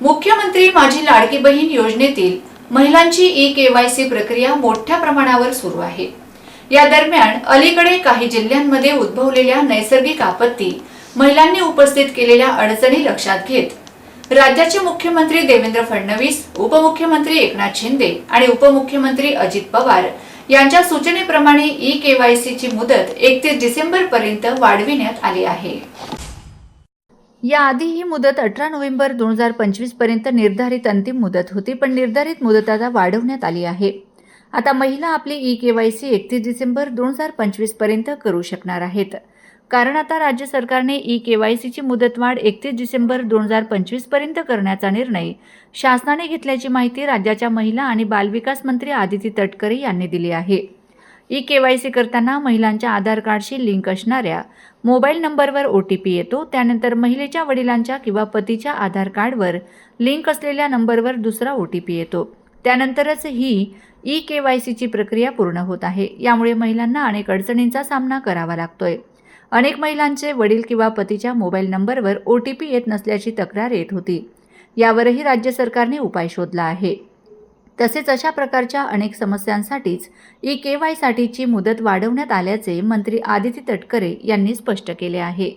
मुख्यमंत्री माझी लाडकी बहीण योजनेतील महिलांची ई केवायसी प्रक्रिया मोठ्या प्रमाणावर सुरू आहे. या दरम्यान अलीकडे काही जिल्ह्यांमध्ये उद्भवलेल्या नैसर्गिक आपत्ती महिलांनी उपस्थित केलेल्या अडचणी लक्षात घेत राज्याचे मुख्यमंत्री देवेंद्र फडणवीस उपमुख्यमंत्री एकनाथ शिंदे आणि उपमुख्यमंत्री अजित पवार यांच्या सूचनेप्रमाणे ई केवायसीची मुदत एकतीस डिसेंबर पर्यंत वाढविण्यात आली आहे. याआधी ही मुदत अठरा नोव्हेंबर दोन हजार पंचवीसपर्यंत निर्धारित अंतिम मुदत होती पण निर्धारित मुदत आता वाढवण्यात आली आहे. आता महिला आपली ई के वाय सी एकतीस डिसेंबर दोन हजार पंचवीसपर्यंत करू शकणार आहेत. कारण आता राज्य सरकारने ई के वाय सीची मुदतवाढ एकतीस डिसेंबर दोन हजार पंचवीसपर्यंत करण्याचा निर्णय शासनाने घेतल्याची माहिती राज्याच्या महिला आणि बालविकास मंत्री आदिती तटकरे यांनी दिली आहे. ई के वाय सी करताना महिलांच्या आधार कार्डशी लिंक असणाऱ्या मोबाईल नंबरवर ओ टी पी येतो. त्यानंतर महिलेच्या वडिलांच्या किंवा पतीच्या आधार कार्डवर लिंक असलेल्या नंबरवर दुसरा ओ टी पी येतो. त्यानंतरच ही ई के वाय सीची प्रक्रिया पूर्ण होत आहे. यामुळे महिलांना अनेक अडचणींचा सामना करावा लागतोय. अनेक महिलांचे वडील किंवा पतीच्या मोबाईल नंबरवर ओ टी पी येत नसल्याची तक्रार येत होती. यावरही राज्य सरकारने उपाय शोधला आहे. तसेच अशा प्रकारच्या अनेक समस्यांसाठीच ई के वायसाठीची मुदत वाढवण्यात आल्याचे मंत्री आदिती तटकरे यांनी स्पष्ट केले आहे.